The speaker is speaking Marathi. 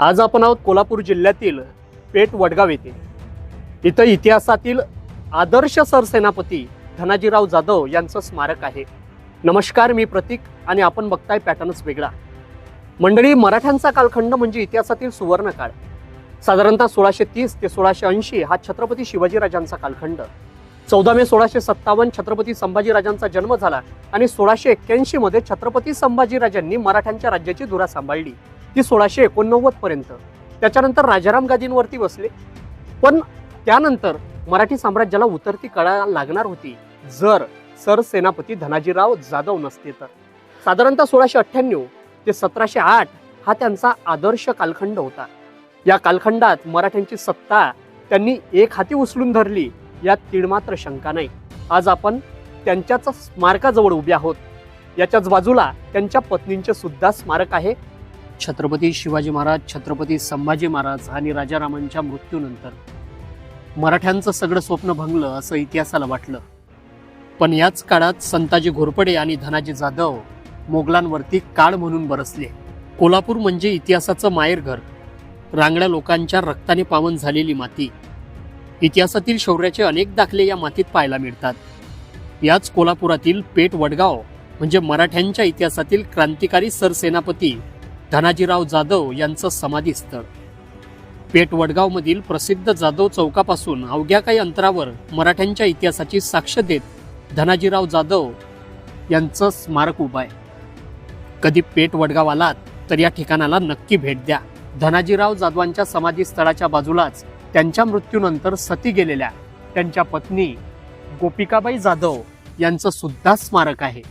आज आपण आहोत कोल्हापूर जिल्ह्यातील पेठ वडगाव येथे. इथं इतिहासातील आदर्श सरसेनापती धनाजीराव जाधव यांचं स्मारक आहे. नमस्कार मी प्रतीक आणि आपण बघताय पॅटर्नच वेगळा. मंडळी मराठ्यांचा कालखंड म्हणजे इतिहासातील सुवर्ण काळ साधारणतः सोळाशे तीस ते सोळाशे ऐंशी हा छत्रपती शिवाजीराजांचा कालखंड. चौदा मे सोळाशे सत्तावन्न छत्रपती संभाजीराजांचा जन्म झाला आणि सोळाशे एक्क्याऐंशी मध्ये छत्रपती संभाजीराजांनी मराठ्यांच्या राज्याची धुरा सांभाळली. ती सोळाशे एकोणनव्वद पर्यंत. त्याच्यानंतर राजाराम गादींवरती बसले. पण त्यानंतर मराठी साम्राज्याला उतरती कळा लागणार होती जर सरसेनापती धनाजीराव जाधव नसते तर. साधारणतः सोळाशे अठ्ठ्याण्णव ते सतराशे आठ हा त्यांचा आदर्श कालखंड होता. या कालखंडात मराठ्यांची सत्ता त्यांनी एक हाती उचलून धरली यात तीडमात्र शंका नाही. आज आपण त्यांच्याच स्मारकाजवळ उभे आहोत. याच्याच बाजूला त्यांच्या पत्नींचे सुद्धा स्मारक आहे. छत्रपती शिवाजी महाराज छत्रपती संभाजी महाराज आणि राजारामांच्या मृत्यूनंतर मराठ्यांचं सगळं स्वप्न भंगलं असं इतिहासाला वाटलं. पण याच काळात संताजी घोरपडे आणि धनाजी जाधव मोगलांवरती काळ म्हणून बरसले. कोल्हापूर म्हणजे इतिहासाचं माहेरघर रांगड्या लोकांच्या रक्ताने पावन झालेली माती. इतिहासातील शौर्याचे अनेक दाखले या मातीत पाहायला मिळतात. याच कोल्हापुरातील पेठ वडगाव म्हणजे मराठ्यांच्या इतिहासातील क्रांतिकारी सरसेनापती धनाजीराव जाधव यांचं समाधीस्थळ. पेठ वडगावमधील प्रसिद्ध जाधव चौकापासून अवघ्या काही अंतरावर मराठ्यांच्या इतिहासाची साक्ष देत धनाजीराव जाधव यांचं स्मारक उभं आहे. कधी पेठ वडगाव आलात तर या ठिकाणाला नक्की भेट द्या. धनाजीराव जाधवांच्या समाधीस्थळाच्या बाजूलाच त्यांच्या मृत्यूनंतर सती गेलेल्या त्यांच्या पत्नी गोपिकाबाई जाधव यांचं सुद्धा स्मारक आहे.